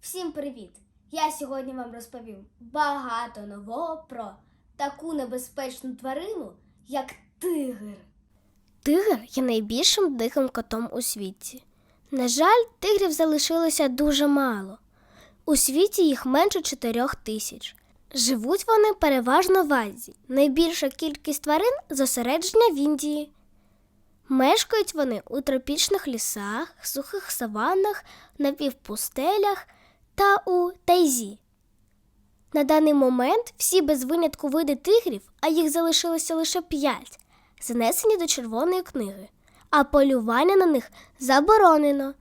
Всім привіт! Я сьогодні вам розповім багато нового про таку небезпечну тварину, як тигр. Тигр є найбільшим диким котом у світі. На жаль, тигрів залишилося дуже мало. У світі їх менше 4 тисяч. Живуть вони переважно в Азії. Найбільша кількість тварин зосередження в Індії. Мешкають вони у тропічних лісах, сухих саваннах, напівпустелях та у тайзі. На даний момент всі без винятку види тигрів, а їх залишилося лише п'ять, занесені до Червоної книги, а полювання на них заборонено.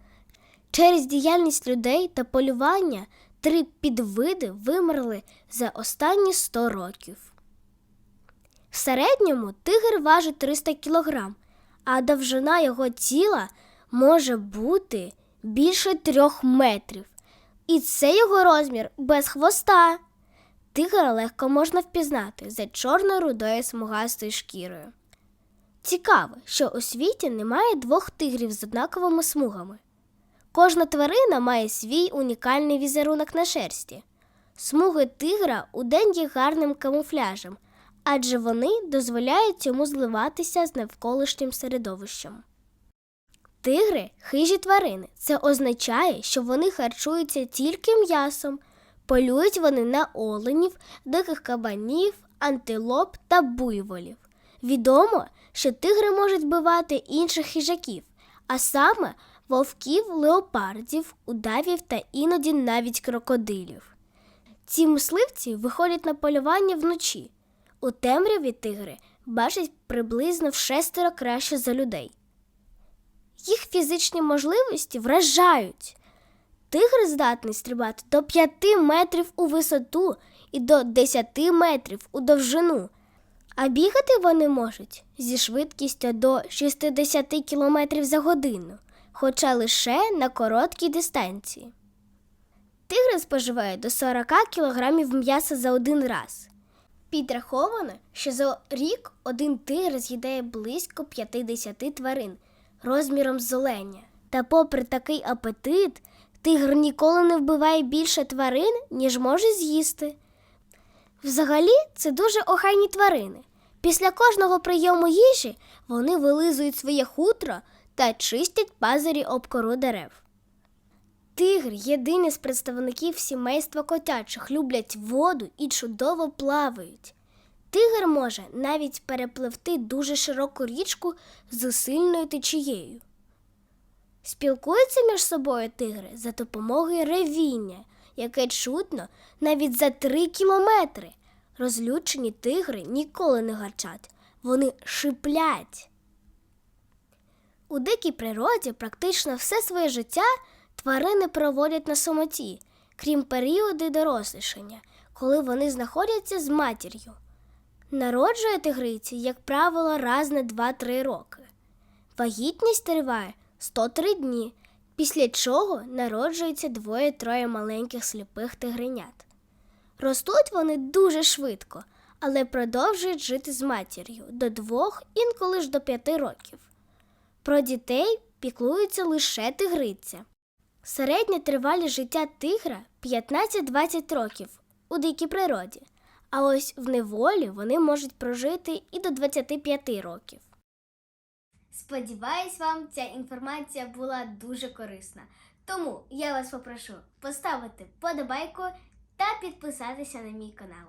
Через діяльність людей та полювання три підвиди вимерли за останні 100 років. В середньому тигр важить 300 кг, а довжина його тіла може бути більше трьох метрів. І це його розмір без хвоста. Тигра легко можна впізнати за чорно-рудою смугастою шкірою. Цікаво, що у світі немає двох тигрів з однаковими смугами. Кожна тварина має свій унікальний візерунок на шерсті. Смуги тигра удень є гарним камуфляжем, адже вони дозволяють йому зливатися з навколишнім середовищем. Тигри хижі тварини. Це означає, що вони харчуються тільки м'ясом. Полюють вони на оленів, диких кабанів, антилоп та буйволів. Відомо, що тигри можуть вбивати інших хижаків, а саме вовків, леопардів, удавів та іноді навіть крокодилів. Ці мисливці виходять на полювання вночі. У темряві тигри бачать приблизно в шестеро краще за людей. Їх фізичні можливості вражають. Тигр здатний стрибати до 5 метрів у висоту і до 10 метрів у довжину, а бігати вони можуть зі швидкістю до 60 км за годину, хоча лише на короткій дистанції. Тигри споживають до 40 кг м'яса за один раз. Підраховано, що за рік один тигр з'їдає близько 50 тварин розміром з оленя. Та попри такий апетит, тигр ніколи не вбиває більше тварин, ніж може з'їсти. Взагалі, це дуже охайні тварини. Після кожного прийому їжі вони вилизують своє хутро та чистять пазирі об кору дерев. Тигр єдиний з представників сімейства котячих, люблять воду і чудово плавають. Тигр може навіть перепливти дуже широку річку з сильною течією. Спілкуються між собою тигри за допомогою ревіння, яке чутно навіть за три кілометри. Розлючені тигри ніколи не гарчать, вони шиплять. У дикій природі практично все своє життя тварини проводять на самоті, крім періоду дорослішання, коли вони знаходяться з матір'ю. Народжує тигриці, як правило, раз на 2-3 роки. Вагітність триває 103 дні, після чого народжується двоє-троє маленьких сліпих тигренят. Ростуть вони дуже швидко, але продовжують жити з матір'ю до двох, інколи ж до п'яти років. Про дітей піклується лише тигриця. Середня тривалість життя тигра 15-20 років у дикій природі, а ось в неволі вони можуть прожити і до 25 років. Сподіваюсь, вам ця інформація була дуже корисна. Тому я вас попрошу поставити подобайку та підписатися на мій канал.